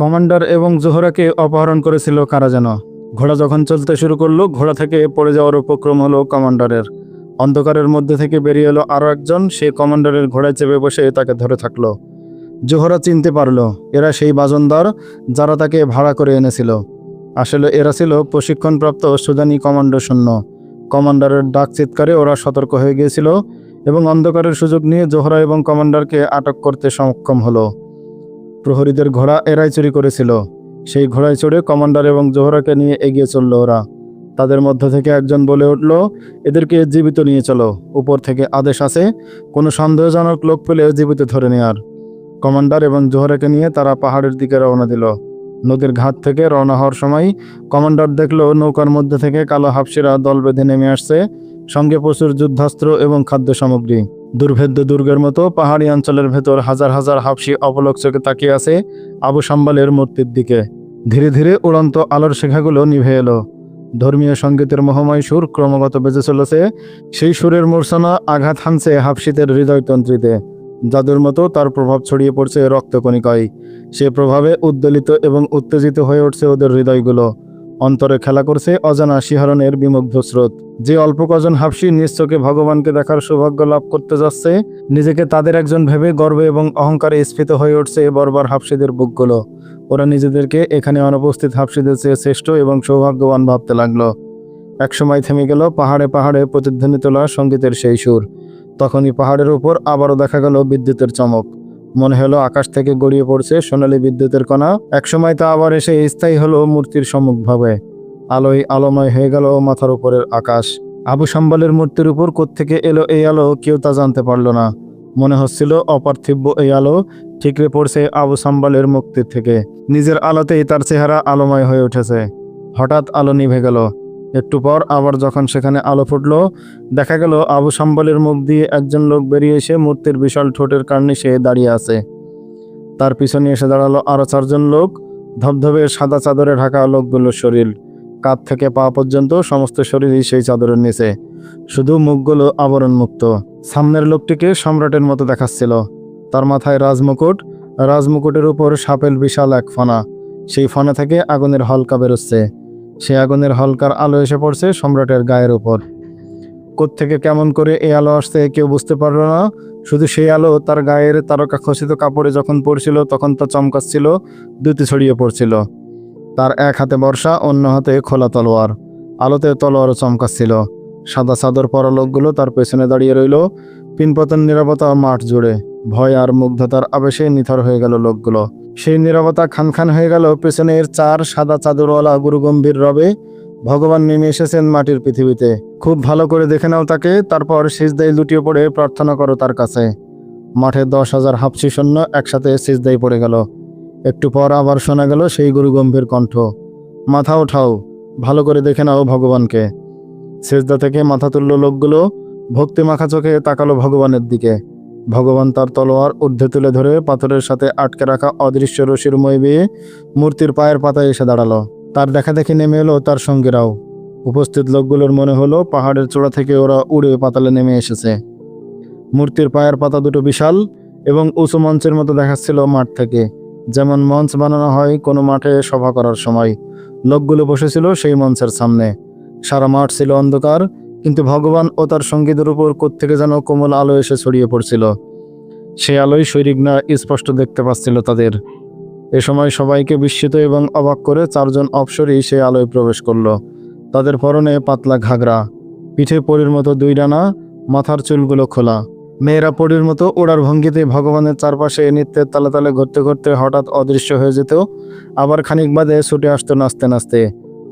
Commander এবং জোহরাকে অপহরণ করেছিল কারা যেন। ঘোড়া যখন চলতে শুরু করল, ঘোড়া থেকে পড়ে যাওয়ার উপক্রম হলো কমান্ডারের। অন্ধকারের মধ্যে থেকে বেরিয়ে এলো আরও একজন, সে কমান্ডারের ঘোড়ায় চেপে বসে তাকে ধরে থাকল। জোহরা চিনতে পারল, এরা সেই বাজনদার যারা তাকে ভাড়া করে এনেছিল। আসলে এরা ছিল প্রশিক্ষণপ্রাপ্ত সুদানি কমান্ডো শূন্য কমান্ডারের ডাক চিৎকারে ওরা সতর্ক হয়ে গিয়েছিল এবং অন্ধকারের সুযোগ নিয়ে জোহরা এবং কমান্ডারকে আটক করতে সক্ষম হলো। প্রহরীদের ঘোড়া এরাই চুরি করেছিল। সেই ঘোড়ায় চড়ে কমান্ডার এবং জোহরাকে নিয়ে এগিয়ে চলল ওরা। তাদের মধ্য থেকে একজন বলে উঠল, এদেরকে জীবিত নিয়ে চলো। উপর থেকে আদেশ আছে, কোনো সন্দেহজনক লোক পেলে জীবিত ধরে নেওয়ার কমান্ডার এবং জোহরাকে নিয়ে তারা পাহাড়ের দিকে রওনা দিল। নদীর ঘাট থেকে রওনা হওয়ার সময় কমান্ডার দেখল, নৌকার মধ্যে থেকে কালো হাফসিরা দল বেঁধে নেমে আসছে। সঙ্গে প্রচুর যুদ্ধাস্ত্র এবং খাদ্য সামগ্রী দুর্ভেদ্য দুর্গের মতো পাহাড়ি অঞ্চলের ভেতর হাজার হাজার হাফসি অবলোক চোখে তাকিয়ে আছে আবু সাম্বালের মূর্তির দিকে। ধীরে ধীরে উড়ন্ত আলোর শেখাগুলো নিভে এলো। ধর্মীয় সঙ্গীতের মহাময় সুর ক্রমাগত বেজে চলেছে। সেই সুরের মূর্ছনা আঘাত হানছে হাফসিদের হৃদয়তন্ত্রীতে। জাদুর মতো তার প্রভাব ছড়িয়ে পড়ছে রক্তকণিকায় সে প্রভাবে উদ্দোলিত এবং উত্তেজিত হয়ে উঠছে ওদের হৃদয়গুলো। অন্তরে খেলা করছে অজানা শিহরণের বিমুগ্ধ স্রোত। যে অল্প কজন হাফসি নিজ ভগবানকে দেখার সৌভাগ্য লাভ করতে যাচ্ছে, নিজেকে তাদের একজন ভেবে গর্বে এবং অহংকারে স্ফীত হয়ে উঠছে বর্বর হাফসিদের বুকগুলো। ওরা নিজেদেরকে এখানে অনুপস্থিত হাফসিদের চেয়ে শ্রেষ্ঠ এবং সৌভাগ্যবান ভাবতে লাগল। একসময় থেমে গেল পাহাড়ে পাহাড়ে প্রতিধ্বনি তোলা সঙ্গীতের সেই সুর। তখনই পাহাড়ের উপর আবারও দেখা গেল বিদ্যুতের চমক। মনে হলো আকাশ থেকে গড়িয়ে পড়ছে সোনালী বিদ্যুতের কণা। একসময় তা আবার এসে স্থায়ী হলো মূর্তির সম্মুখভাবে। আলোয় আলোময় হয়ে গেল মাথার উপরের আকাশ। আবু সাম্বালের মূর্তির উপর কোত্থেকে এলো এই আলো কেউ তা জানতে পারল না। মনে হচ্ছিল অপার্থিব্য এই আলো ঠিকরে পড়ছে আবু সাম্বালের মুক্তির থেকে। নিজের আলোতেই তার চেহারা আলোময় হয়ে উঠেছে। হঠাৎ আলো নিভে গেল। একটু পর আবার যখন সেখানে আলো ফুটলো, দেখা গেল আবু সাম্বালের মুখ দিয়ে একজন লোক বেরিয়ে এসে মূর্তির বিশাল ঠোঁটের কার্নিশে দাঁড়িয়ে আছে। তার পিছনে এসে দাঁড়াল আরও চারজন লোক। ধবধবে সাদা চাদরে ঢাকা লোকগুলোর শরীর। কাঁধ থেকে পা পর্যন্ত সমস্ত শরীরই সেই চাদরের নিচে। শুধু মুখগুলো আবরণ মুক্ত সামনের লোকটিকে সম্রাটের মতো দেখাচ্ছিল। তার মাথায় রাজমুকুট। রাজমুকুটের উপর সাপেল বিশাল এক ফনা। সেই ফনা থেকে আগুনের হলকা বেরোচ্ছে। সে আগুনের হলকার আলো এসে পড়ছে সম্রাটের গায়ের উপর। থেকে কেমন করে এই আলো আসছে কেউ বুঝতে পারল না। শুধু সেই আলো তার গায়ের তারকা খসিত কাপড়ে যখন পড়ছিল তখন তা চমকাচ্ছিল দুটি ছড়িয়ে পড়ছিল। তার এক হাতে বর্ষা, অন্য হাতে খোলা তলোয়ার। আলোতে তলোয়ারও চমকাচ্ছিল। সাদা চাদর পরা লোকগুলো তার পেছনে দাঁড়িয়ে রইল, পিনপতন নিরাপত্তা মাঠ জুড়ে। ভয় আর মুগ্ধতার আবেশে নিথর হয়ে গেল লোকগুলো। সেই নিরাপত্তা খান খান হয়ে গেল, পেছনের চার সাদা চাদরওয়ালা গুরুগম্ভীর রবে। ভগবান নেমে এসেছেন মাটির পৃথিবীতে। খুব ভালো করে দেখে নাও তাকে, তারপর সিজদাই লুটিয়ে পড়ে প্রার্থনা করো তার কাছে। মাঠে দশ হাজার হাফসি সৈন্য একসাথে সিজদাই পড়ে গেল। একটু পর আবার শোনা গেল সেই গুরুগম্ভীর কণ্ঠ। মাথা ওঠাও, ভালো করে দেখে নাও ভগবানকে। সেজদা থেকে মাথা তুলল লোকগুলো, ভক্তি মাখা চোখে তাকালো ভগবানের দিকে। ভগবান তার তলোয়ার ঊর্ধ্বে তুলে ধরে পাথরের সাথে আটকে রাখা অদৃশ্য রশির মই বেয়ে মূর্তির পায়ের পাতায় এসে দাঁড়াল। তার দেখা দেখি নেমে এলো তার সঙ্গীরাও। উপস্থিত লোকগুলোর মনে হলো পাহাড়ের চূড়া থেকে ওরা উড়ে পাতালে নেমে এসেছে। মূর্তির পায়ের পাতা দুটো বিশাল এবং উঁচু মঞ্চের মতো দেখাচ্ছিল মাঠ থেকে। যেমন মঞ্চ বানানো হয় কোনো মাঠে সভা করার সময়। লোকগুলো বসেছিল সেই মঞ্চের সামনে। সারা মাঠ ছিল অন্ধকার কিন্তু ভগবান ও তার সঙ্গীদের উপর কোত্থেকে যেন কোমল আলো এসে ছড়িয়ে পড়ছিল। সেই আলোয় শৈরিকনা স্পষ্ট দেখতে পাচ্ছিল তাদের। এ সময় সবাইকে বিস্মিত এবং অবাক করে চারজন অপসরই সেই আলোয় প্রবেশ করল। তাদের পরনে পাতলা ঘাগরা, পিঠে পরির মতো দুই ডানা, মাথার চুলগুলো খোলা। মেয়েরা পরির মতো ওড়ার ভঙ্গিতে ভগবানের চারপাশে নৃত্যের তালে তালে ঘুরতে ঘুরতে হঠাৎ অদৃশ্য হয়ে যেত। আবার খানিক বাদে ছুটে আসতো নাচতে নাচতে।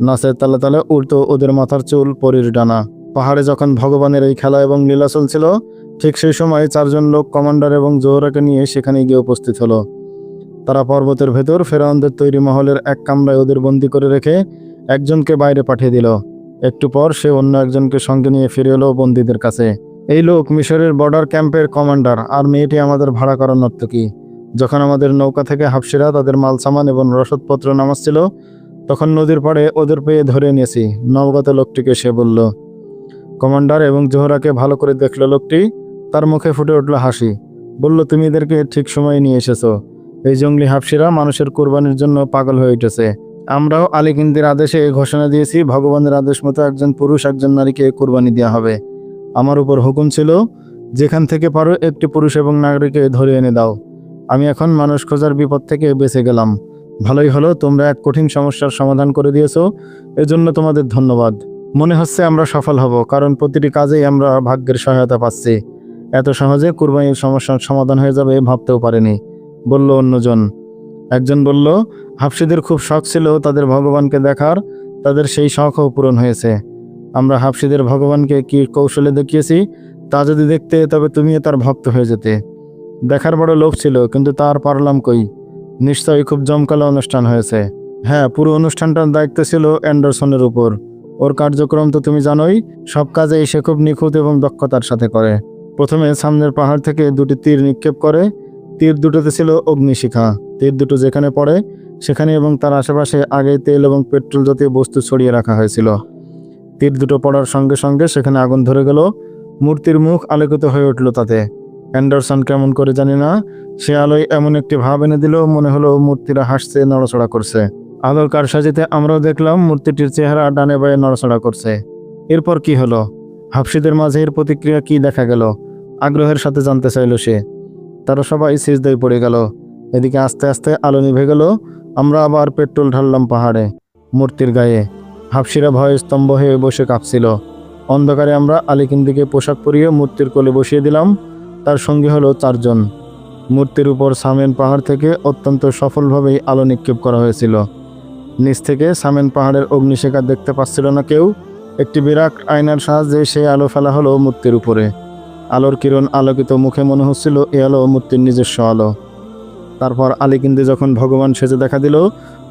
নাচের তালে তালে উড়তো ওদের মাথার চুল, পরির ডানা। পাহাড়ে যখন ভগবানের এই খেলা এবং লীলা চলছিল, ঠিক সেই সময় চারজন লোক কমান্ডার এবং জোহরাকে নিয়ে সেখানে গিয়ে উপস্থিত হলো। তারা পর্বতের ভেতর ফেরাউনদের তৈরি মহলের এক কামরায় ওদের বন্দি করে রেখে একজনকে বাইরে পাঠিয়ে দিল। একটু পর সে অন্য একজনকে সঙ্গে নিয়ে ফিরে এলো বন্দীদের কাছে। এই লোক মিশরের বর্ডার ক্যাম্পের কমান্ডার, আর মেয়েটি আমাদের ভাড়া করা নর্তকী যখন আমাদের নৌকা থেকে হাফসিরা তাদের মাল সামান এবং রসদপত্র নামাচ্ছিল তখন নদীর পাড়ে ওদের পেয়ে ধরে নিয়েছি। নবগত লোকটিকে সে বলল কমান্ডার এবং জোহরাকে ভালো করে দেখল লোকটি, তার মুখে ফুটে উঠল হাসি। বলল, তুমি এদেরকে ঠিক সময়ে নিয়ে এসেছ। এই জঙ্গলি হাফসিরা মানুষের কোরবানির জন্য পাগল হয়ে উঠেছে। আমরাও আলিকিন্দির আদেশে ঘোষণা দিয়েছি, ভগবানের আদেশ মতো একজন পুরুষ একজন নারীকে কোরবানি দেওয়া হবে। আমার উপর হুকুম ছিল, যেখান থেকে পারো একটি পুরুষ এবং নাগরিককে ধরে এনে দাও। আমি এখন মানুষ খোঁজার বিপদ থেকে বেঁচে গেলাম। ভালোই হলো, তোমরা এক কঠিন সমস্যার সমাধান করে দিয়েছ। এজন্য তোমাদের ধন্যবাদ। মনে হচ্ছে আমরা সফল হব, কারণ প্রতিটি কাজেই আমরা ভাগ্যের সহায়তা পাচ্ছি। এত সহজে কুরবানির সমস্যার সমাধান হয়ে যাবে ভাবতেও পারেনি। বলল অন্যজন। একজন বলল, হাফসিদের খুব শখ ছিল তাদের ভগবানকে দেখার, তাদের সেই শখও পূরণ হয়েছে। আমরা হাফসিদের ভগবানকে কি কৌশলে দেখিয়েছি? তা যদি দেখতে, তবে তুমিও তার ভক্ত হয়ে যেতে। দেখার বড় লোভ ছিল, কিন্তু তার পারলাম কই? নিশ্চয়ই খুব জমকালো অনুষ্ঠান হয়েছে। হ্যাঁ পুরো অনুষ্ঠানটার দায়িত্ব ছিল অ্যান্ডারসনের উপর। ওর কার্যক্রম তো তুমি জানোই, সব কাজেই সে খুব নিখুঁত এবং দক্ষতার সাথে করে। প্রথমে সামনের পাহাড় থেকে দুটি তীর নিক্ষেপ করে। তীর দুটোতে ছিল অগ্নিশিখা। তীর দুটো যেখানে পড়ে, সেখানে এবং তার আশেপাশে আগে তেল এবং পেট্রোল জাতীয় বস্তু ছড়িয়ে রাখা হয়েছিল। তীর দুটো পড়ার সঙ্গে সঙ্গে সেখানে আগুন ধরে গেল। মূর্তির মুখ আলোকিত হয়ে উঠল তাতে। অ্যান্ডারসন কেমন করে জানি না, সে আলোয় এমন একটি ভাব এনে দিল, মনে হলো মূর্তিরা হাসছে, নড়াচড়া করছে। আলোর কারসাজিতে আমরাও দেখলাম মূর্তিটির চেহারা ডানে বায়ে নড়াচড়া করছে। এরপর কি হলো? হাফসিদের মাঝে এর প্রতিক্রিয়া কি দেখা গেল? আগ্রহের সাথে জানতে চাইল সে। তারা সবাই সিজদায় পড়ে গেল। এদিকে আস্তে আস্তে আলো নিভে গেল। আমরা আবার পেট্রোল ঢাললাম পাহাড়ে, মূর্তির গায়ে। হাফসিরা ভয়ে স্তম্ভ হয়ে বসে কাঁপছিল। অন্ধকারে আমরা আলিকিন্দিকে পোশাক পরিয়ে মূর্তির কোলে বসিয়ে দিলাম। তার সঙ্গে হলো চারজন। মূর্তির উপর সামেন পাহাড় থেকে অত্যন্ত সফলভাবেই আলো নিক্ষেপ করা হয়েছিল। নিচ থেকে সামেন পাহাড়ের অগ্নিশেখা দেখতে পাচ্ছিল না কেউ। একটি বিরাট আয়নার সাহায্যে সেই আলো ফেলা হলো মূর্তির উপরে। আলোর কিরণ আলোকিত মুখে মনে হচ্ছিল এ আলো মূর্তির নিজস্ব আলো। তারপর আলিকিন্দি যখন ভগবান সেজে দেখা দিল,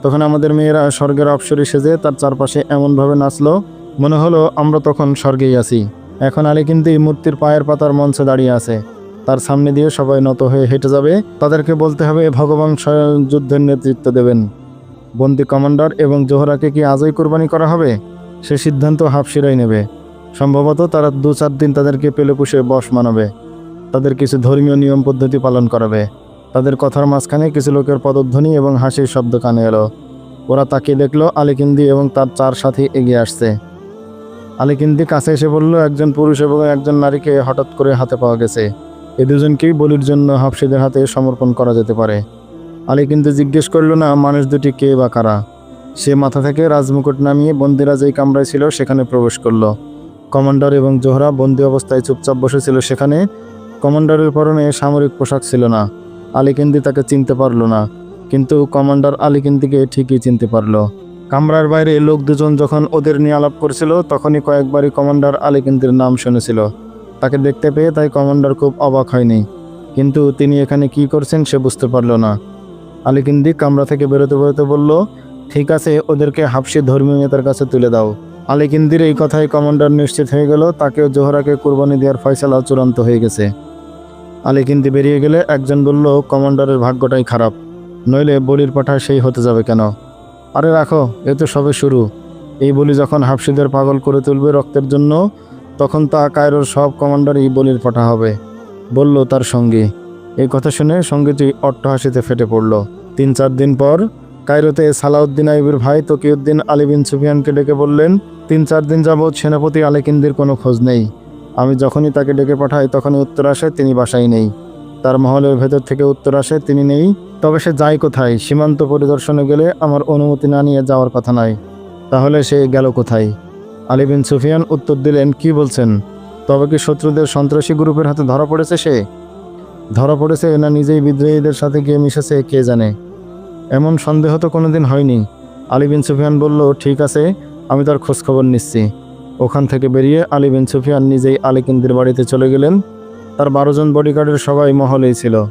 তখন আমাদের মেয়েরা স্বর্গের অপসরে সেজে তার চারপাশে এমনভাবে নাচলো, মনে হলো আমরা তখন স্বর্গেই আছি। এখন আলিকিন্দি মূর্তির পায়ের পাতার মঞ্চে দাঁড়িয়ে আছে। তার সামনে দিয়ে সবাই নত হয়ে হেঁটে যাবে। তাদেরকে বলতে হবে, ভগবান স্বয়ং যুদ্ধের নেতৃত্ব দেবেন। বন্দি কমান্ডার এবং জোহরাকে কি আজই কোরবানি করা হবে? সে সিদ্ধান্ত হাফসিরাই নেবে। সম্ভবত তারা দু চার দিন তাদেরকে পেলে পুষে বশ মানাবে। তাদের কিছু ধর্মীয় নিয়ম পদ্ধতি পালন করাবে। তাদের কথার মাঝখানে কিছু লোকের পদধ্বনি এবং হাসির শব্দ কানে এলো। ওরা তাকিয়ে দেখল আলিকিন্দি এবং তার চার সাথী এগিয়ে আসছে। আলিকিন্দি কাছে এসে বলল, একজন পুরুষ এবং একজন নারীকে হঠাৎ করে হাতে পাওয়া গেছে। এ দুজনকেই বলির জন্য হাফসিদের হাতে সমর্পণ করা যেতে পারে। আলী কিন্তু জিজ্ঞেস করল, না, মানুষ দুটি কে বা কারা? সে মাথা থেকে রাজমুকুট নামিয়ে বন্দিরা যেই কামরায় ছিল সেখানে প্রবেশ করল। কমান্ডার এবং জোহরা বন্দি অবস্থায় চুপচাপ বসেছিল সেখানে। কমান্ডারের পরনে সামরিক পোশাক ছিল না। আলিকিন্দি তাকে চিনতে পারল না, কিন্তু কমান্ডার আলিকিন্দিকে ঠিকই চিনতে পারল। কামরার বাইরে লোক দুজন যখন ওদের নিয়ে আলাপ করছিল, তখনই কয়েকবারই কমান্ডার আলিকিন্দির নাম শুনেছিল। তাকে দেখতে পেয়ে তাই কমান্ডার খুব অবাক হয়নি। কিন্তু তিনি এখানে কি করছেন সে বুঝতে পারল না। আলিকিন্দি কামরা থেকে বেরোতে বেরোতে বলল, ঠিক আছে, ওদেরকে হাফসি ধর্মীয় নেতার কাছে তুলে দাও। আলিকিন্দির এই কথায় কমান্ডার নিশ্চিত হয়ে গেল, তাকেও জোহরাকে কুরবানি দেওয়ার ফয়সালা চূড়ান্ত হয়ে গেছে। আলিকিন্দি বেরিয়ে গেলে একজন বলল, কমান্ডারের ভাগ্যটাই খারাপ, নইলে বলির পাঠা সেই হতে যাবে কেন? আরে রাখো, এ তো সবে শুরু। এই বলি যখন হাফসিদের পাগল করে তুলবে রক্তের জন্য, তখন তা কায়রোর সব কমান্ডারই বলির পাঠা হবে, বলল তার সঙ্গী। এই কথা শুনে সঙ্গীটি অট্টহাসিতে ফেটে পড়ল। তিন চার দিন পর কায়রোতে সালাউদ্দিন আইবির ভাই তকিউদ্দিন আলী বিন সুফিয়ানকে ডেকে বললেন, তিন চার দিন যাবৎ সেনাপতি আলিকিন্দির কোনো খোঁজ নেই। আমি যখনই তাকে ডেকে পাঠাই তখনই উত্তর আসে তিনি বাসায় নেই। তার মহলের ভেতর থেকে উত্তর আসে তিনি নেই। তবে সে যায় কোথায়? সীমান্ত পরিদর্শনে গেলে আমার অনুমতি না নিয়ে যাওয়ার কথা নয় তাহলে সে গেল কোথায়? আলী বিন সুফিয়ান উত্তর দিলেন, কি বলছেন? তবে কি শত্রুদের সন্ত্রাসী গ্রুপের হাতে ধরা পড়েছে সে? ধরা পড়েছে না নিজেই বিদ্রোহীদের সাথে গিয়ে মিশেছে, কে জানে। এমন সন্দেহ তো কোনোদিন হয়নি। আলী বিন সুফিয়ান বলল, ঠিক আছে, আমি তার খোঁজখবর নিচ্ছি। ওখান থেকে বেরিয়ে আলী বিন সুফিয়ান নিজেই আলিকিন্দির বাড়িতে চলে গেলেন। তার বারো জন বডিগার্ডের সবাই মহলেই ছিল।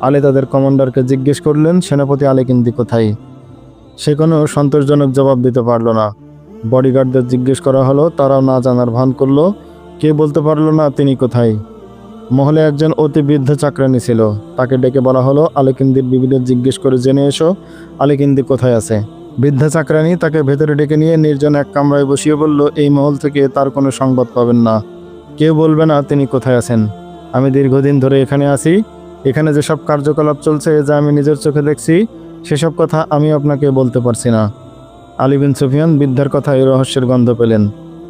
আলী তাদের কমান্ডারকে জিজ্ঞেস করলেন, সেনাপতি আলিকিন্দি কোথায়? সে কোনো সন্তোষজনক জবাব দিতে পারল না। বডিগার্ডদের জিজ্ঞেস করা হলো, তারাও না জানার ভান করল। কে বলতে পারল না, তিনি কোথায়? মহলে একজন অতি বৃদ্ধ চাকরানি ছিল। তাকে ডেকে বলা হলো আলিকিন্দির বিবিদের জিজ্ঞেস করে জেনে এসো, আলিকিন্দি কোথায় আছে? বৃদ্ধা চাকরানি তাকে ভেতরে ডেকে নিয়ে নির্জন এক কামরায় বসিয়ে বলল, এই মহল থেকে তার কোনো সংবাদ পাবেন না। কেউ বলবে না তিনি কোথায় আছেন। আমি দীর্ঘদিন ধরে এখানে আছি। এখানে যেসব কার্যকলাপ চলছে, যা আমি নিজের চোখে দেখছি, সেসব কথা আমি আপনাকে বলতে পারছি না। আলী বিন সুফিয়ান বৃদ্ধার কথা এই রহস্যের গন্ধ পেলেন।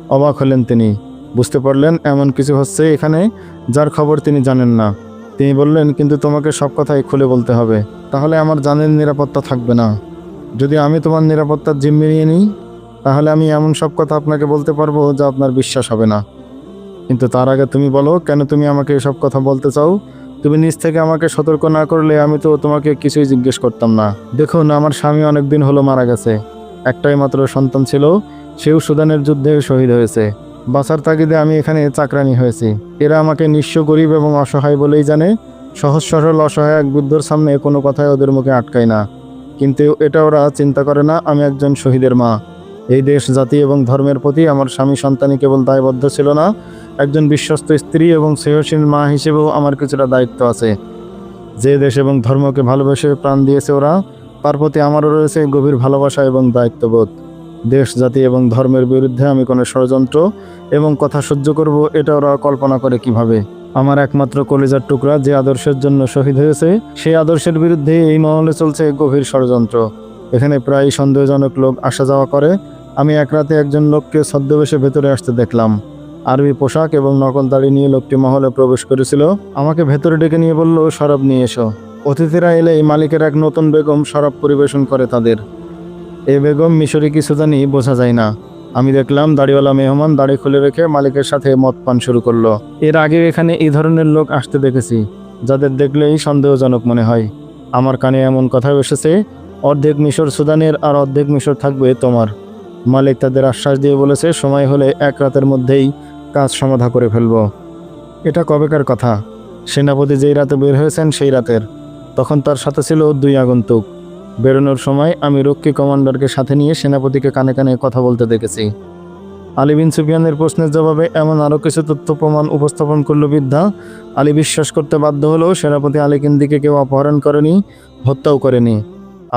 অবাক হলেন তিনি। বুঝতে পারলেন, এমন কিছু হচ্ছে এখানে যার খবর তিনি জানেন না। তিনি বললেন, কিন্তু তোমাকে সব কথাই খুলে বলতে হবে। তাহলে আমার জানের নিরাপত্তা থাকবে না। যদি আমি তোমার নিরাপত্তার জিম্মি নিয়ে নিই, তাহলে আমি এমন সব কথা আপনাকে বলতে পারব যা আপনার বিশ্বাস হবে না। কিন্তু তার আগে তুমি বলো, কেন তুমি আমাকে এসব কথা বলতে চাও? তুমি নিজ থেকে আমাকে সতর্ক না করলে আমি তো তোমাকে কিছুই জিজ্ঞেস করতাম না। দেখুন, আমার স্বামী অনেকদিন হলো মারা গেছে। একটাই মাত্র সন্তান ছিল, সেও সুদানের যুদ্ধে শহীদ হয়েছে। বাঁচার তাগিদে আমি এখানে চাকরানি হয়েছি। এরা আমাকে নিঃস্ব গরিব এবং অসহায় বলেই জানে। সহজ, সরল, অসহায় এক বুদ্ধর সামনে কোনো কথাই ওদের মুখে আটকায় না। কিন্তু এটা ওরা চিন্তা করে না, আমি একজন শহীদের মা। এই দেশ, জাতি এবং ধর্মের প্রতি আমার স্বামী সন্তানই কেবল দায়বদ্ধ ছিল না, একজন বিশ্বস্ত স্ত্রী এবং স্নেহশীল মা হিসেবেও আমার কিছুটা দায়িত্ব আছে। যে দেশ এবং ধর্মকে ভালোবেসে প্রাণ দিয়েছে ওরা, তার প্রতি আমারও রয়েছে গভীর ভালোবাসা এবং দায়িত্ববোধ। দেশ, জাতি এবং ধর্মের বিরুদ্ধে আমি কোনো ষড়যন্ত্র এবং কথা সহ্য করব, এটা ওরা কল্পনা করে কীভাবে? আমার একমাত্র কলেজার টুকরা যে আদর্শের জন্য শহীদ হয়েছে, সেই আদর্শের বিরুদ্ধে এই মহলে চলছে গভীর ষড়যন্ত্র। এখানে প্রায় সন্দেহজনক লোক আসা যাওয়া করে। আমি এক রাতে একজন লোককে ছদ্মবেশে ভেতরে আসতে দেখলাম। আরবি পোশাক এবং নকল দাড়ি নিয়ে লোকটি মহলে প্রবেশ করেছিল। আমাকে ভেতরে ডেকে নিয়ে বলল শরাব নিয়ে এসো। অতিথিরা এলেই মালিকের এক নতুন বেগম শরাব পরিবেশন করে তাদের। এ বেগম মিশরে কিছু জানি, বোঝা যায় না। আমি দেখলাম দাড়িওয়ালা মেহমান দাড়ি খুলে রেখে মালিকের সাথে মদ পান শুরু করল। এর আগে এখানে এই ধরনের লোক আসতে দেখেছি, যাদের দেখলেই সন্দেহজনক মনে হয়। আমার কানে এমন কথা এসেছে, অর্ধেক মিশর সুদানের আর অর্ধেক মিশর থাকবে তোমার। মালিক তাদের আশ্বাস দিয়ে বলেছে, সময় হলে এক রাতের মধ্যেই কাজ সমাধা করে ফেলব। এটা কবেকার কথা। সেনাপতি যেই রাতে বের হয়েছেন সেই রাতের। তখন তার সাথে ছিল দুই আগন্তুক। বেরোনোর সময় আমি রক্ষী কমান্ডারকে সাথে নিয়ে সেনাপতিকে কানে কানে কথা বলতে দেখেছি। আলী বিন সুফিয়ানের প্রশ্নের জবাবে এমন আরও কিছু তথ্য প্রমাণ উপস্থাপন করল বিদ্যা। আলী বিশ্বাস করতে বাধ্য হলো সেনাপতি আলী কিন্দিকে কেউ অপহরণ করেনি, হত্যাও করেনি।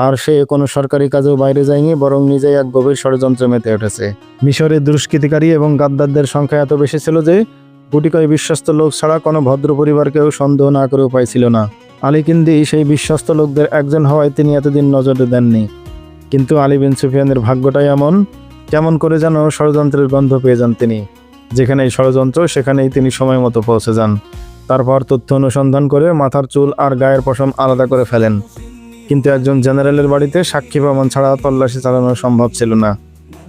আর সে কোনো সরকারি কাজেও বাইরে যায়নি, বরং নিজেই এক গভীর ষড়যন্ত্রে মেতে উঠেছে। মিশরের দুষ্কৃতিকারী এবং গাদ্দারদের সংখ্যা এত বেশি ছিল যে গুটিকয় বিশ্বস্ত লোক ছাড়া কোনো ভদ্র পরিবারকেও সন্দেহ না করে উপায় ছিল না। আলীকিন্দি সেই বিশ্বস্ত লোকদের একজন হওয়ায় তিনি এতদিন নজরে দেননি। কিন্তু আলী বিন সুফিয়ানের ভাগ্যটাই এমন, কেমন করে যেন ষড়যন্ত্রের গন্ধ পেয়ে যান তিনি। যেখানেই ষড়যন্ত্র, সেখানেই তিনি সময় মতো পৌঁছে যান। তারপর তথ্য অনুসন্ধান করে মাথার চুল আর গায়ের পশম আলাদা করে ফেলেন। কিন্তু একজন জেনারেলের বাড়িতে সাক্ষী প্রমাণ ছাড়া তল্লাশি চালানো সম্ভব ছিল না।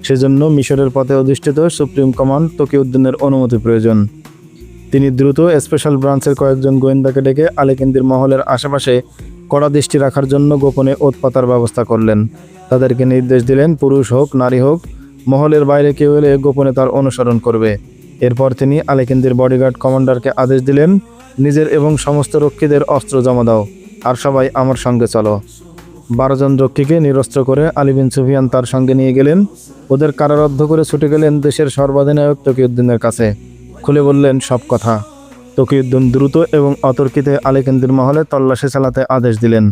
সেজন্য মিশরের পথে অধিষ্ঠিত সুপ্রিম কমান্ড তকিউদ্দিনের অনুমতি প্রয়োজন। তিনি দ্রুত স্পেশাল ব্রাঞ্চের কয়েকজন গোয়েন্দাকে ডেকে আলেকেন্দির মহলের আশেপাশে কড়া দৃষ্টি রাখার জন্য গোপনে ওৎপাতার ব্যবস্থা করলেন। তাদেরকে নির্দেশ দিলেন, পুরুষ হোক, নারী হোক, মহলের বাইরে কেউ এলে গোপনে তার অনুসরণ করবে। এরপর তিনি আলেকেন্দির বডিগার্ড কমান্ডারকে আদেশ দিলেন, নিজের এবং সমস্ত রক্ষীদের অস্ত্র জমা দাও, আর সবাই আমার সঙ্গে চলো। বারোজন রক্ষীকে নিরস্ত্র করে আলিবিন সুফিয়ান তার সঙ্গে নিয়ে গেলেন। ওদের কারারদ্ধ করে ছুটে গেলেন দেশের সর্বাধিনায়ক তকিউদ্দিনের কাছে। খুলে বললেন, সব কথা। তকিউদ্দিন দ্রুত এবং অতর্কিতে আলীকেন্দির মহলে তল্লাশি চালাতে আদেশ দিলেন।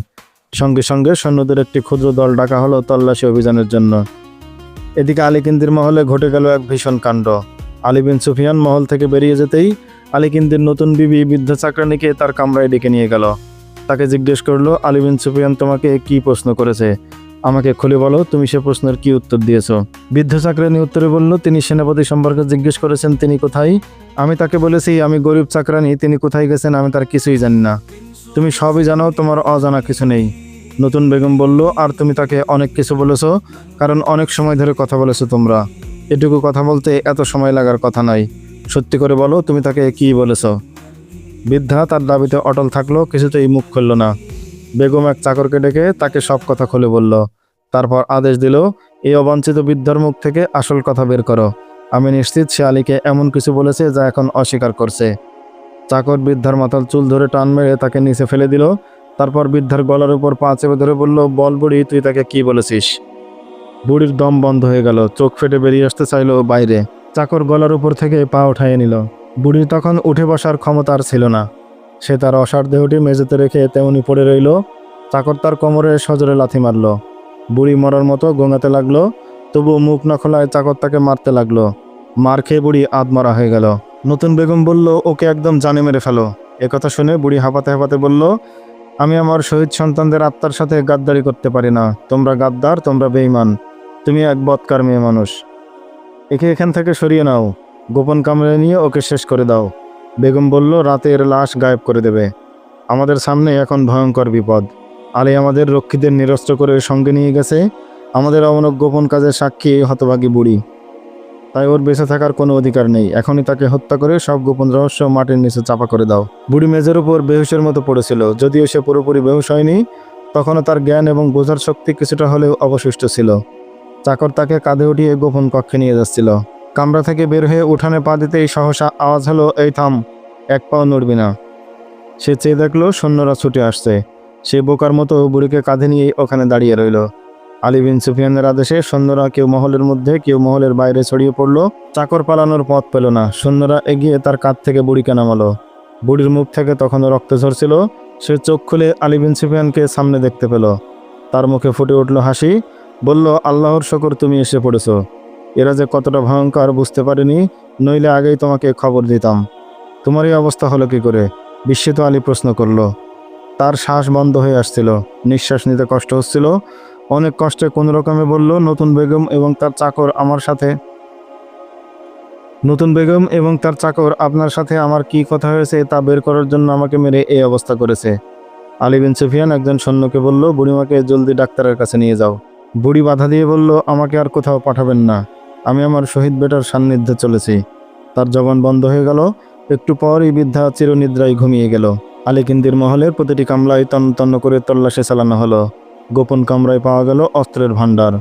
সঙ্গে সঙ্গে সৈন্যদের একটি ক্ষুদ্র দল ডাকা হলো তল্লাশি অভিযানের জন্য। এদিকে আলীকিন্দির মহলে ঘটে গেল এক ভীষণ কাণ্ড। আলী বিন সুফিয়ান মহল থেকে বেরিয়ে যেতেই আলীকিন্দির নতুন বিবি বৃদ্ধ চাকরানিকে তার কামরায় ডেকে নিয়ে গেল। তাকে জিজ্ঞেস করল, আলী বিন সুফিয়ান তোমাকে কি প্রশ্ন করেছে? আমাকে খুলে বলো, তুমি সে প্রশ্নের কি উত্তর দিয়েছ? বৃদ্ধ চাকরানি উত্তরে বলল, তিনি সেনাপতি সম্পর্কে জিজ্ঞেস করেছেন, তিনি কোথায়? আমি তাকে বলেছি, আমি গরিব চাকরানি, তিনি কোথায় গেছেন, আমি তার কিছুই জানি না। তুমি সবই জানো, তোমার অজানা কিছু নেই। নতুন বেগম বলল, আর তুমি তাকে অনেক কিছু বলেছ, কারণ অনেক সময় ধরে কথা বলেছ তোমরা। এটুকু কথা বলতে এত সময় লাগার কথা নয় সত্যি করে বলো, তুমি তাকে কি বলেছ? বৃদ্ধা তার দাবিতে অটল থাকল, কিছুতেই মুখ খুলল না। বেগম এক চাকরকে ডেকে তাকে সব কথা খুলে বলল। তারপর আদেশ দিল, এই অবাঞ্ছিত বৃদ্ধার মুখ থেকে আসল কথা বের করো। আমি নিশ্চিত সে আলীকে এমন কিছু বলেছে যা এখন অস্বীকার করছে। চাকর বৃদ্ধার মাথার চুল ধরে টান মেরে তাকে নিচে ফেলে দিল। তারপর বৃদ্ধার গলার উপর পা চেপে ধরে বলল, বল বুড়ি, তুই তাকে কি বলেছিস? বুড়ির দম বন্ধ হয়ে গেল, চোখ ফেটে বেরিয়ে আসতে চাইলো বাইরে। চাকর গলার উপর থেকে পা উঠাইয়ে নিল। বুড়ির তখন উঠে বসার ক্ষমতা আর ছিল না। সে তার অসার দেহটি মেঝেতে রেখে তেমনি পড়ে রইল। চাকর তার কোমরে সজোরে লাথি মারল। বুড়ি মরার মতো গোঙাতে লাগল তবু মুখ না খোলায় চাকর তাকে মারতে লাগল। মার খেয়ে বুড়ি আধমরা হয়ে গেল। নতুন বেগম বলল, ওকে একদম জানে মেরে ফেলো। একথা শুনে বুড়ি হাঁপাতে হাঁপাতে বলল, আমি আমার শহীদ সন্তানদের আত্মার সাথে গাদ্দারি করতে পারি না। তোমরা গাদ্দার, তোমরা বেঈমান। তুমি এক বৎকার মেয়ে মানুষ। একে এখান থেকে সরিয়ে নাও। গোপন কামড়ে নিয়ে ওকে শেষ করে দাও। বেগম বলল রাতে এর লাশ গায়েব করে দেবে। আমাদের সামনে এখন ভয়ঙ্কর বিপদ। আলী আমাদের রক্ষীদের নিরস্ত্র করে সঙ্গে নিয়ে গেছে। আমাদের অমনক গোপন কাজের সাক্ষী এই হতভাগী বুড়ি। তাই ওর বেঁচে থাকার কোনো অধিকার নেই। এখনই তাকে হত্যা করে সব গোপন রহস্য মাটির নিচে চাপা করে দাও। বুড়ি মেজের উপর বেহুশের মতো পড়েছিল। যদিও সে পুরোপুরি বেহুশ হয়নি, তখনও তার জ্ঞান এবং বোঝার শক্তি কিছুটা হলেও অবশিষ্ট ছিল। চাকর তাকে কাঁধে উঠিয়ে গোপন কক্ষে নিয়ে যাচ্ছিল। কামরা থেকে বের হয়ে উঠানে পা দিতেই সহসা আওয়াজ হলো, এই থাম, এক পাও নড়বি না। সে চেয়ে দেখল সৈন্যরা ছুটে আসছে। সে বোকার মতো বুড়িকে কাঁধে নিয়েই ওখানে দাঁড়িয়ে রইল। আলী বিন সুফিয়ানের আদেশে সৈন্যরা কেউ মহলের মধ্যে, কেউ মহলের বাইরে ছড়িয়ে পড়ল। চাকর পালানোর পথ পেল না। সৈন্যরা এগিয়ে তার কাঁধ থেকে বুড়িকে নামালো। বুড়ির মুখ থেকে তখনও রক্ত ঝরছিল। সে চোখ খুলে আলী বিন সুফিয়ানকে সামনে দেখতে পেল। তার মুখে ফুটে উঠল হাসি। বলল, আল্লাহর শকর, তুমি এসে পড়েছ। এরা যে কতটা ভয়ঙ্কর বুঝতে পারিনি, নইলে আগেই তোমাকে খবর দিতাম। তোমার এই অবস্থা হলো কি করে? বিস্মিত আলী প্রশ্ন করল। তার শ্বাস বন্ধ হয়ে আসছিল। নিঃশ্বাস নিতে কষ্ট হচ্ছিল। অনেক কষ্টে কোনো রকমে বলল, নতুন বেগম এবং তার চাকর আমার সাথে। নতুন বেগম এবং তার চাকর আপনার সাথে আমার কি কথা হয়েছে তা বের করার জন্য আমাকে মেরে এই অবস্থা করেছে। আলী বিন সুফিয়ান একজন সৈন্যকে বলল, বুড়িমাকে জলদি ডাক্তারের কাছে নিয়ে যাও। বুড়ি বাধা দিয়ে বলল, আমাকে আর কোথাও পাঠাবেন না। আমি আমার শহীদ বেটার সান্নিধ্যে চলেছি। তার জবান বন্ধ হয়ে গেল। একটু পরই বৃদ্ধা চিরনিদ্রায় ঘুমিয়ে গেল। আলিকিন্দির মহলের প্রতিটি কামলায় তন্ন তন্ন করে তল্লাশি চালানো হলো। গোপন কামরায় পাওয়া গেল অস্ত্রের ভাণ্ডার।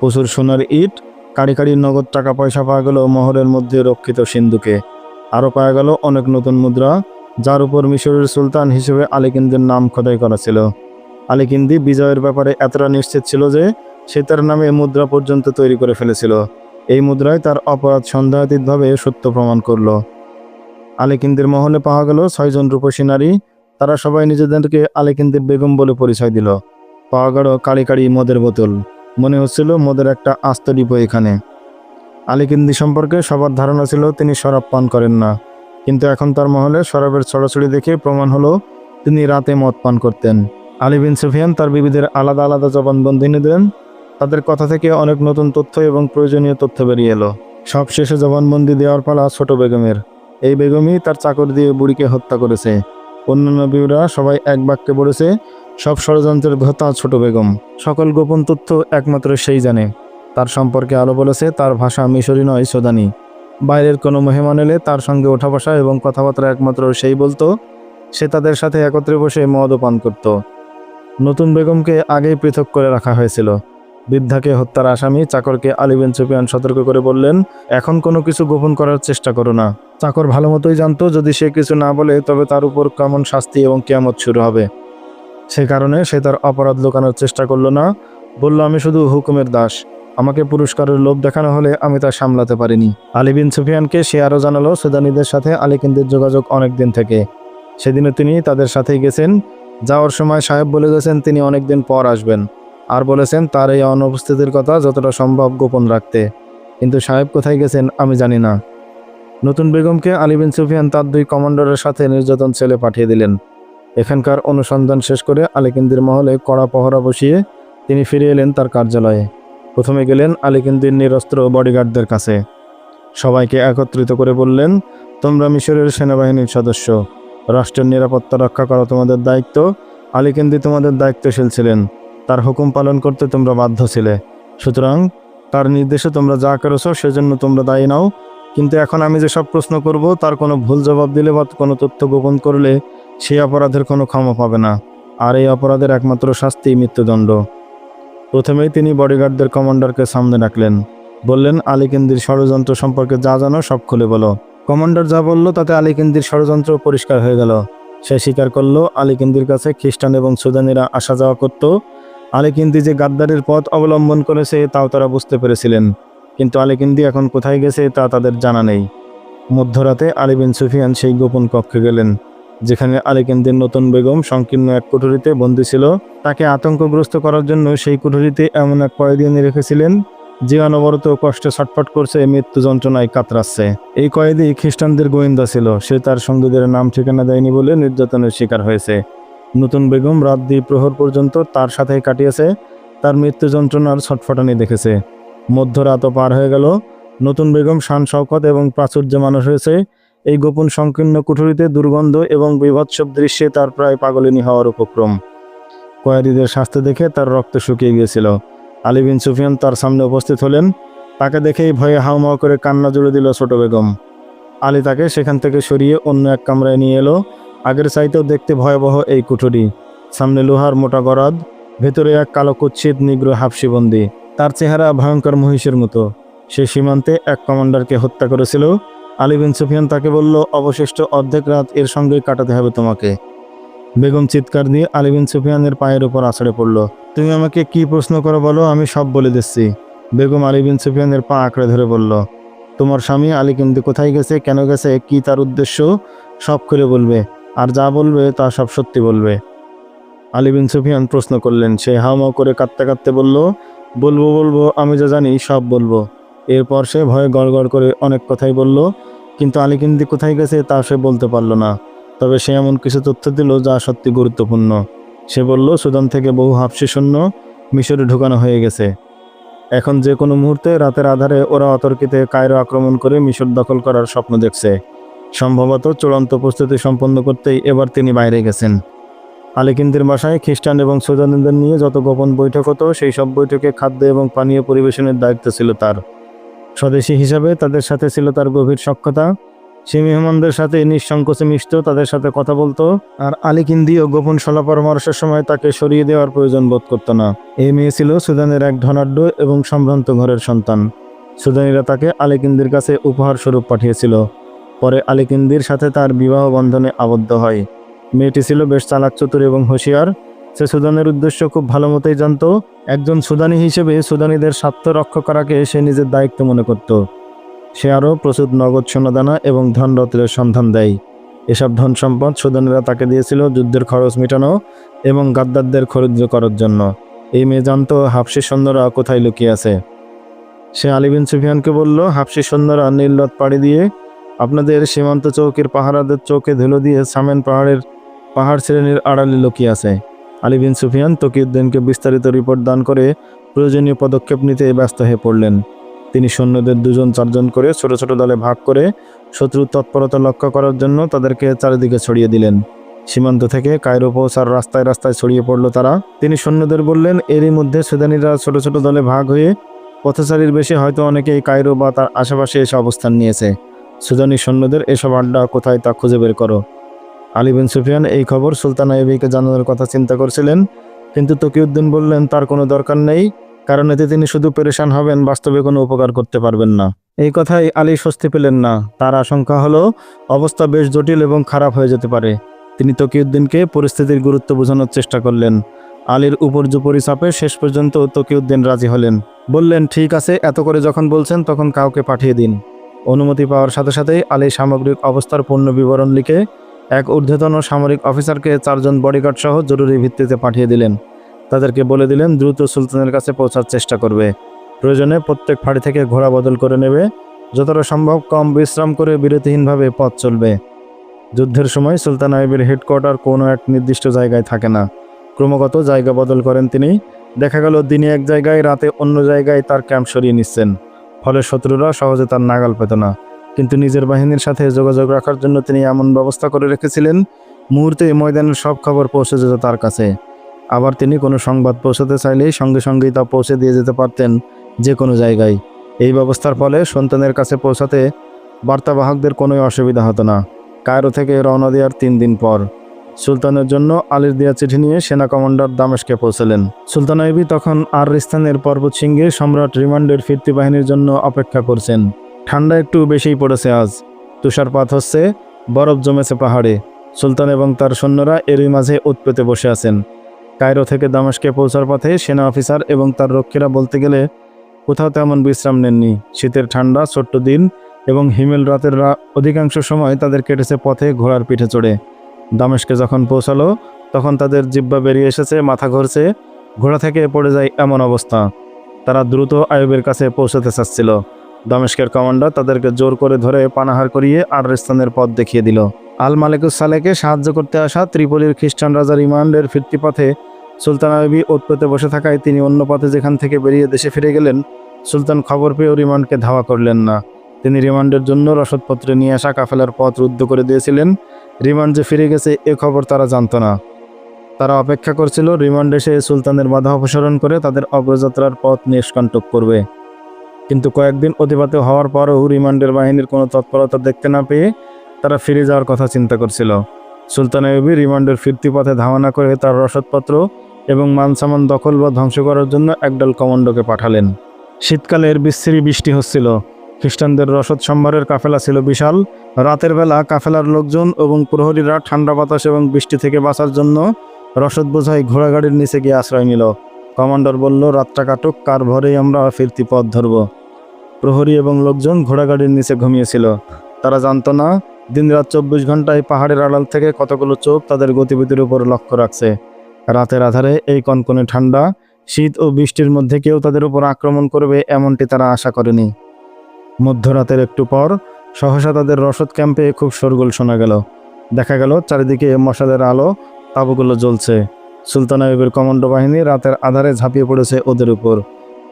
প্রচুর সোনার ইট, কাড়ি কাড়ি নগদ টাকা পয়সা পাওয়া গেল মহলের মধ্যে রক্ষিত সিন্ধুকে। আরও পাওয়া গেল অনেক নতুন মুদ্রা, যার উপর মিশরের সুলতান হিসেবে আলিকিন্দির নাম খোদাই করা ছিল। আলিকিন্দি বিজয়ের ব্যাপারে এতটা নিশ্চিত ছিল যে, সে তার নামে মুদ্রা পর্যন্ত তৈরি করে ফেলেছিল। এই মুদ্রায় তার অপরাধ সন্দেহাতীতভাবে সত্য প্রমাণ করল। আলিকিন্দির মহলে পাওয়া গেল ছয়জন রূপসী নারী। তারা সবাই নিজেদেরকে আলিকিন্দির বেগম বলে পরিচয় দিল। পাওয়া গেল কাড়ি কাড়ি মদের বোতল। মনে হচ্ছিল মদের একটা আস্ত ডিপো এখানে। আলিকিন্দি সম্পর্কে সবার ধারণা ছিল তিনি শরাব পান করেন না। কিন্তু এখন তার মহলে শরাবের ছড়াছড়ি দেখে প্রমাণ হলো তিনি রাতে মদ পান করতেন। আলী বিন সুফিয়ান তার বিবিদের আলাদা আলাদা জবানবন্দি দিলেন তাদের কথা থেকে অনেক নতুন তথ্য এবং প্রয়োজনীয় তথ্য বেরিয়ে এলো। সব শেষে জবানবন্দি দেওয়ার পালা ছোট বেগমের। এই বেগমই তার চাকর দিয়ে বুড়িকে হত্যা করেছে। অন্যান্য বিবিরা সবাই এক বাক্যে বলেছে, সব ষড়যন্ত্রের ভ্রতা ছোট বেগম। সকল গোপন তথ্য একমাত্র সেই জানে। তার সম্পর্কে আলো বলেছে, তার ভাষা মিশরি নয়, সোদানি। বাইরের কোনো মেহমান এলে তার সঙ্গে ওঠা বসা এবং কথাবার্তা একমাত্র সেই বলতো, সে তাদের সাথে একত্রে বসে মদও পান করত। নতুন বেগমকে আগেই পৃথক করে রাখা হয়েছিল। বৃদ্ধাকে হত্যার আসামি চাকরকে আলী বিন সুফিয়ান সতর্ক করে বললেন, এখন কোনো কিছু গোপন করার চেষ্টা করো না। চাকর ভালো মতোই জানতো, যদি সে কিছু না বলে, তবে তার উপর কেমন শাস্তি এবং কেয়ামত শুরু হবে। সে কারণে সে তার অপরাধ লুকানোর চেষ্টা করল না। বলল, আমি শুধু হুকুমের দাস। আমাকে পুরস্কারের লোভ দেখানো হলে আমি তা সামলাতে পারিনি। আলী বিন সুফিয়ানকে সে আরও জানালো, সুদানিদের সাথে আলীকিন্দের যোগাযোগ অনেক দিন থেকে। সেদিনও তিনি তাদের সাথেই গেছেন। যাওয়ার সময় সাহেব বলে গেছেন, তিনি অনেক দিন পর আসবেন। আর বলেছেন, তার এই অনুপস্থিতির কথা যতটা সম্ভব গোপন রাখতে। কিন্তু সাহেব কোথায় গেছেন আমি জানি না। নতুন বেগমকে আলিবিন সুফিয়ান তার দুই কমান্ডারের সাথে নির্যাতন ছেলে পাঠিয়ে দিলেন। এখানকার অনুসন্ধান শেষ করে আলিকিন্দির মহলে কড়া পহরা বসিয়ে তিনি ফিরে এলেন তার কার্যালয়ে। প্রথমে গেলেন আলিকিন্দির নিরস্ত্র বডিগার্ডদের কাছে। সবাইকে একত্রিত করে বললেন, তোমরা মিশরের সেনাবাহিনীর সদস্য। রাষ্ট্রের নিরাপত্তা রক্ষা করা তোমাদের দায়িত্ব। আলিকিন্দি তোমাদের দায়িত্বশীল ছিলেন। তার হুকুম পালন করতে তোমরা বাধ্য ছিলে। সুতরাং তার নির্দেশে তোমরা যা করেছ, সেজন্য তোমরা দায়ী নাও। কিন্তু এখন আমি যে সব প্রশ্ন করব, তার কোনো ভুল জবাব দিলে বা কোনো তথ্য গোপন করলে সেই অপরাধের কোনো ক্ষমা পাবে না। আর এই অপরাধের একমাত্র শাস্তি মৃত্যুদণ্ড। প্রথমেই তিনি বডিগার্ডদের কমান্ডারকে সামনে ডাকলেন। বললেন, আলিকিন্দির ষড়যন্ত্র সম্পর্কে যা জানো, সব খুলে বলো। কমান্ডার যা বলল, তাতে আলিকেন্দির ষড়যন্ত্র পরিষ্কার হয়ে গেল। সে স্বীকার করল, আলিকিন্দির কাছে খ্রিস্টান এবং সুদানিরা আসা যাওয়া করত। আলিকিন্দি যে গাদ্দারের পথ অবলম্বন করেছে, তাও তারা বুঝতে পেরেছিলেন। কিন্তু আলেকিন্দি এখন কোথায় গেছে, তা তাদের জানা নেই। মধ্যরাতে আলী বিন সুফিয়ান সেই গোপন কক্ষে গেলেন, যেখানে আলেকিন্দির নতুন বেগম সংকীর্ণ এক কুঠুরিতে বন্দী ছিল। তাকে আতঙ্কগ্রস্ত করার জন্য সেই কুঠুরিতে এমন এক কয়েদি এনে রেখেছিলেন, যে অনবরত কষ্টে ছটফট করছে, মৃত্যু যন্ত্রণায় কাতরাচ্ছে। এই কয়েদি খ্রিস্টানদের গোয়েন্দা ছিল, সে তার সঙ্গীদের নাম ঠিকানা দেয়নি বলে নির্যাতনের শিকার হয়েছে। নতুন বেগম রাত দুই প্রহর পর্যন্ত তার সাথে কাটিয়েছে। তার মৃত্যু যন্ত্রণার ছটফটানি দেখেছে। মধ্যরাতও পার হয়ে গেল। নতুন বেগম শান শওকত এবং প্রাচুর্য মানুষ হয়েছে। এই গোপন সংকীর্ণ কুঠুরিতে দুর্গন্ধ এবং বিভৎসব দৃশ্যে তার প্রায় পাগলিনী হওয়ার উপক্রম। কয়েদিদের স্বাস্থ্য দেখে তার রক্ত শুকিয়ে গিয়েছিল। আলী বিন সুফিয়ান তার সামনে উপস্থিত হলেন। তাকে দেখেই ভয়ে হাউমাউ করে কান্না জুড়ে দিল ছোট বেগম। আলী তাকে সেখান থেকে সরিয়ে অন্য এক কামরায় নিয়ে এলো। আগের চাইতেও দেখতে ভয়াবহ এই কুঠুরি। সামনে লোহার মোটা গরাদ, ভেতরে এক কালো কুচ্ছিত নিগ্র হাফসিবন্দি তার চেহারা ভয়ঙ্কর মহিষের মতো। সে সীমান্তে এক কমান্ডারকে হত্যা করেছিল। আলী বিন সুফিয়ান তাকে বলল, অবশিষ্ট অর্ধেক রাত এর সঙ্গেই কাটাতে হবে তোমাকে। বেগম চিৎকার দিয়ে আলী বিন সুফিয়ানের পায়ের উপর আছড়ে পড়ল। তুমি আমাকে কি প্রশ্ন করো বলো, আমি সব বলে দিচ্ছি। বেগম আলী বিন সুফিয়ানের পা আঁকড়ে ধরে বলল, তোমার স্বামী আলী কিন্তু কোথায় গেছে, কেন গেছে, কি তার উদ্দেশ্য? সব খুলে বলবে। আর যা বলবে তা সব সত্যি বলবে। আলী বিন সুফিয়ান প্রশ্ন করলেন, সে হাওমাও করে কাঁদতে কাঁদতে বলল, বলব বলব, আমি যা জানি সব বলব। এরপর সে ভয়ে গড়গড় করে অনেক কথাই বলল, কিন্তু আলী কিন্তু কোথায় গেছে তা সে বলতে পারল না। তবে সে এমন কিছু তথ্য দিল যা সত্যি গুরুত্বপূর্ণ। সে বলল, সুদান থেকে বহু হাফসি শূন্য মিশরে ঢুকানো হয়ে গেছে। এখন যে কোনো মুহূর্তে রাতের আধারে ওরা অতর্কিতে কায়রো আক্রমণ করে মিশর দখল করার স্বপ্ন দেখছে। সম্ভবত চূড়ান্ত প্রস্তুতি সম্পন্ন করতেই এবার তিনি বাইরে গেছেন। আলিকিন্দির বাসায় খ্রিস্টান এবং সুদানিদের নিয়ে যত গোপন বৈঠক হতো, সেই সব বৈঠকে খাদ্য এবং পানীয় পরিবেশনের দায়িত্ব ছিল তার। স্বদেশী হিসাবে তাদের সাথে ছিল তার গভীর সক্ষতা সে মেহমানদের সাথে নিঃসংকোচে মিশত, তাদের সাথে কথা বলতো, আর আলিকিন্দিও গোপন সলা পরামর্শের সময় তাকে সরিয়ে দেওয়ার প্রয়োজন বোধ করত না। এই মেয়ে ছিল সুদানের এক ধনাঢ্য এবং সম্ভ্রান্ত ঘরের সন্তান। সুদানিরা তাকে আলিকিন্দির কাছে উপহার স্বরূপ পাঠিয়েছিল। পরে আলিকিন্দির সাথে তার বিবাহ বন্ধনে আবদ্ধ হয়। মেয়েটি ছিল বেশ চালাক, চতুর এবং হুঁশিয়ার। সে সুদানের উদ্দেশ্য খুব ভালো মতোই জানত। একজন সুদানি হিসেবে সুদানিদের স্বার্থ রক্ষা করাকে সে নিজের দায়িত্ব মনে করত। সে আরও প্রচুর নগদ সোনাদানা এবং ধনরত্নের সন্ধান দেয়। এসব ধন সম্পদ সুদানিরা তাকে দিয়েছিল যুদ্ধের খরচ মেটানো এবং গাদ্দারদের খরিদ্র করার জন্য। এই মেয়ে জানত হাফসি সৈন্যরা কোথায় লুকিয়ে আছে। সে আলিবিন সুফিয়ানকে বলল, হাফসি সৈন্যরা নীললত পাড়ি দিয়ে আপনাদের সীমান্ত চৌকির পাহারাদের চৌকে ধুলো দিয়ে সামেন পাহাড়ের পাহাড় শ্রেণির আড়ালে লুকিয়ে আছে। আলী বিন সুফিয়ান তকিউদ্দিনকে বিস্তারিত রিপোর্ট দান করে প্রয়োজনীয় পদক্ষেপ নিতে ব্যস্ত হয়ে পড়লেন। তিনি সৈন্যদের দুজন চারজন করে ছোট ছোট দলে ভাগ করে শত্রুর তৎপরতা লক্ষ্য করার জন্য তাদেরকে চারিদিকে ছড়িয়ে দিলেন। সীমান্ত থেকে কায়রো পৌঁছার রাস্তায় রাস্তায় ছড়িয়ে পড়ল তারা। তিনি সৈন্যদের বললেন, এরই মধ্যে সুদানিরা ছোট ছোট দলে ভাগ হয়ে পথচারীর বেশি হয়তো অনেকেই কায়রো বা তার আশেপাশে এসে অবস্থান নিয়েছে। সুদানি সৈন্যদের এসব আড্ডা কোথায় তা খুঁজে বের করো। আলী বিন সুফিয়ান এই খবর সুলতান আইবিকে জানানোর কথা চিন্তা করছিলেন, কিন্তু তকিউদ্দিন বললেন, তার কোনো দরকার নেই, কারণ এতে তিনি শুধু পেরেশান হবেন, বাস্তবে কোনো উপকার করতে পারবেন না। এই কথাই আলী স্বস্তি পেলেন না। তার আশঙ্কা হলো, অবস্থা বেশ জটিল এবং খারাপ হয়ে যেতে পারে। তিনি তকিউদ্দিনকে পরিস্থিতির গুরুত্ব বোঝানোর চেষ্টা করলেন। আলীর উপর জুপরি চাপে শেষ পর্যন্ত তকিউদ্দিন রাজি হলেন। বললেন, ঠিক আছে, এত করে যখন বলছেন, তখন কাউকে পাঠিয়ে দিন। অনুমতি পাওয়ার সাথে সাথেই আলী সামগ্রিক অবস্থার পূর্ণ বিবরণ লিখে এক ঊর্ধ্বতন সামরিক অফিসারকে চারজন বডিগার্ড সহ জরুরি ভিত্তিতে পাঠিয়ে দিলেন। তাদেরকে বলে দিলেন, দ্রুত সুলতানের কাছে পৌঁছার চেষ্টা করবে। প্রয়োজনে প্রত্যেক ফাঁড়ি থেকে ঘোড়া বদল করে নেবে, যতটা সম্ভব কম বিশ্রাম করে বিরতিহীনভাবে পথ চলবে। যুদ্ধের সময় সুলতান আইবের হেডকোয়ার্টার কোনো এক নির্দিষ্ট জায়গায় থাকে না। ক্রমাগত জায়গা বদল করেন তিনি। দেখা গেল, দিনে এক জায়গায়, রাতে অন্য জায়গায় তার ক্যাম্প সরিয়ে নিচ্ছেন। ফলে শত্রুরা সহজে তার নাগাল পেত না। কিন্তু নিজের বাহিনীর সাথে যোগাযোগ রাখার জন্য তিনি এমন ব্যবস্থা করে রেখেছিলেন, মুহূর্তে ময়দানের সব খবর পৌঁছে যেত তার কাছে। আবার তিনি কোনো সংবাদ পৌঁছাতে চাইলেই সঙ্গে সঙ্গেই তা পৌঁছে দিয়ে যেতে পারতেন যে কোনো জায়গায়। এই ব্যবস্থার ফলে সন্তানের কাছে পৌঁছাতে বার্তাবাহকদের কোনোই অসুবিধা হতো না। কায়রো থেকে রওনা দেওয়ার তিন দিন পর। সুলতানের জন্য আলীর দেয়া চিঠি নিয়ে সেনা কমান্ডার দামেশকে পৌঁছলেন। সুলতান আইবি তখন আর স্থানের পর্বত সিংহে সম্রাট রিমান্ডের ফিরতি বাহিনীর জন্য অপেক্ষা করছেন। ঠান্ডা একটু বেশিই পড়েছে আজ। তুষারপাত হচ্ছে, বরফ জমেছে পাহাড়ে। সুলতান এবং তার সৈন্যরা এরই মাঝে উৎপেতে বসে আছেন। কায়রো থেকে দামেশকে পৌঁছার পথে সেনা অফিসার এবং তার রক্ষীরা বলতে গেলে, কোথাও তেমন বিশ্রাম নেননি। শীতের ঠান্ডা, ছোট্ট দিন এবং হিমেল রাতের অধিকাংশ সময় তাদের কেটেছে পথে ঘোড়ার পিঠে চড়ে। দামেশকে যখন পৌঁছালো, তখন তাদের জিব্বা বেরিয়ে এসেছে, মাথা ঘুরছে। ঘোড়া থেকে পড়ে যায় এমন অবস্থা। তারা দ্রুত আয়ুবের কাছে পৌঁছাতে চাচ্ছিল। দমেস্কের কমান্ডার তাদেরকে জোর করে ধরে পানাহার করিয়ে আর আরস্তানের পথ দেখিয়ে দিল। আল মালিকুস সালেকে সাহায্য করতে আসা ত্রিপলির খ্রিস্টান রাজা রিমান্ডের ফিরতি পথে সুলতান আয়ুবি ওতপেতে বসে থাকায় তিনি অন্য পথে যেখান থেকে বেরিয়ে দেশে ফিরে গেলেন, সুলতান খবর পেয়েও রিমান্ডকে ধাওয়া করলেন না। তিনি রিমান্ডের জন্য রসদপত্রে নিয়ে আসা কাফেলার পথ রুদ্ধ করে দিয়েছিলেন। রিমান্ড যে ফিরে গেছে, এ খবর তারা জানতো না। তারা অপেক্ষা করছিল, রিমান্ড এসে সুলতানের বাধা অপসারণ করে তাদের অগ্রযাত্রার পথ নিষ্কণ্টক করবে। কিন্তু কয়েকদিন অতিবাহিত হওয়ার পরও রিমান্ডের বাহিনীর কোনো তৎপরতা দেখতে না পেয়ে তারা ফিরে যাওয়ার কথা চিন্তা করছিল। সুলতান আইবি রিমান্ডের ফিরতি পথে ধাওয়ানা করে তার রসদপত্র এবং মানসামান দখল বা ধ্বংস করার জন্য একদল কমান্ডোকে পাঠালেন। শীতকালের বিস্তৃতি বৃষ্টি হচ্ছিল। খ্রিস্টানদের রসদ সম্ভারের কাফেলা ছিল বিশাল। রাতের বেলা কাফেলার লোকজন এবং প্রহরীরা ঠান্ডা বাতাস এবং বৃষ্টি থেকে বাঁচার জন্য রসদ বোঝাই ঘোড়াগাড়ির নিচে গিয়ে আশ্রয় নিল। কমান্ডার বলল, রাতটা কাটুক, কার ভরেই আমরা ফিরতি পথ ধরব? প্রহরী এবং লোকজন ঘোড়াগাড়ির নিচে ঘুমিয়েছিল। তারা জানতো না, দিনরাত চব্বিশ ঘন্টায় পাহাড়ের আড়াল থেকে কতগুলো চোখ তাদের গতিবিধির উপর লক্ষ্য রাখছে। রাতের আধারে এই কনকনে ঠান্ডা, শীত ও বৃষ্টির মধ্যে কেউ তাদের উপর আক্রমণ করবে এমনটি তারা আশা করেনি। মধ্যরাতের একটু পর সহসা তাদের রসদ ক্যাম্পে খুব শোরগোল শোনা গেল। দেখা গেল চারিদিকে মশালের আলো, তাবুগুলো জ্বলছে। সুলতান আইবের কমান্ডো বাহিনী রাতের আধারে ঝাঁপিয়ে পড়েছে ওদের উপর।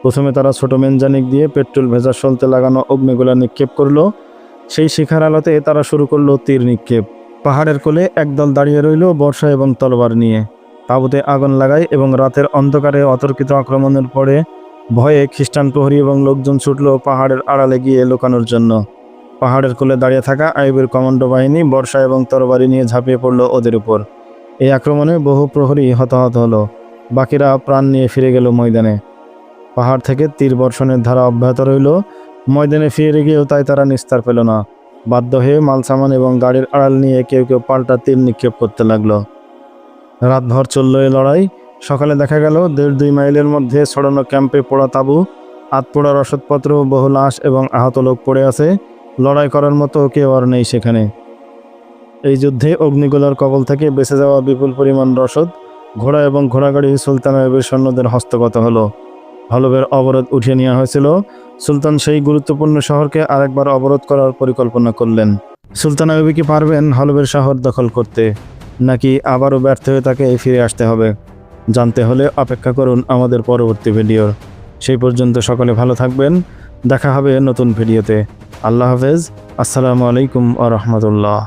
প্রথমে তারা ছোট মেনজানিক দিয়ে পেট্রোল ভেজা সলতে লাগানো অগ্নিগুলা নিক্ষেপ করল। সেই শিখার আলোতে তারা শুরু করল তীর নিক্ষেপ। পাহাড়ের কোলে একদল দাঁড়িয়ে রইল বর্ষা এবং তলবার নিয়ে। তাঁবুতে আগুন লাগায় এবং রাতের অন্ধকারে অতর্কিত আক্রমণের পরে ভয়ে খ্রিস্টান প্রহরী এবং লোকজন ছুটল পাহাড়ের আড়ালে গিয়ে লুকানোর জন্য। পাহাড়ের কোলে দাঁড়িয়ে থাকা আইবের কমান্ডো বাহিনী, বর্ষা এবং তরবারি নিয়ে ঝাঁপিয়ে পড়ল ওদের উপর। এই আক্রমণে বহু প্রহরী হতাহত হলো। বাকিরা প্রাণ নিয়ে ফিরে গেল ময়দানে। পাহাড় থেকে তীর বর্ষণের ধারা অব্যাহত রইল। ময়দানে ফিরে গিয়েও তাই তারা নিস্তার পেল না। বাধ্য হয়ে মালসামান এবং গাড়ির আড়াল নিয়ে কেউ কেউ পাল্টা তীর নিক্ষেপ করতে লাগল। রাতভর চলল এই লড়াই। সকালে দেখা গেল, দেড় দুই মাইলের মধ্যে ছড়ানো ক্যাম্পে পোড়া তাঁবু, আতপোড়া রসদপত্র, বহু লাশ এবং আহত লোক পড়ে আছে। লড়াই করার মতো কেউ আর নেই সেখানে। এই যুদ্ধে অগ্নিগোলার কবল থেকে বেঁচে যাওয়া বিপুল পরিমাণ রসদ, ঘোড়া এবং ঘোড়াগাড়ি সুলতান আইবের সৈন্যদের হস্তগত হলো। হলবের অবরোধ উঠিয়ে নেওয়া হয়েছিল। সুলতান সেই গুরুত্বপূর্ণ শহরকে আরেকবার অবরোধ করার পরিকল্পনা করলেন। সুলতান আইবি কি পারবেন হলবের শহর দখল করতে? নাকি আবারও ব্যর্থ হয়ে তাকে ফিরে আসতে হবে? জানতে হলে অপেক্ষা করুন আমাদের পরবর্তী ভিডিওর। সেই পর্যন্ত সকলে ভালো থাকবেন। দেখা হবে নতুন ভিডিওতে। আল্লাহ হাফেজ। আসসালামু আলাইকুম আ রহমতুল্লাহ।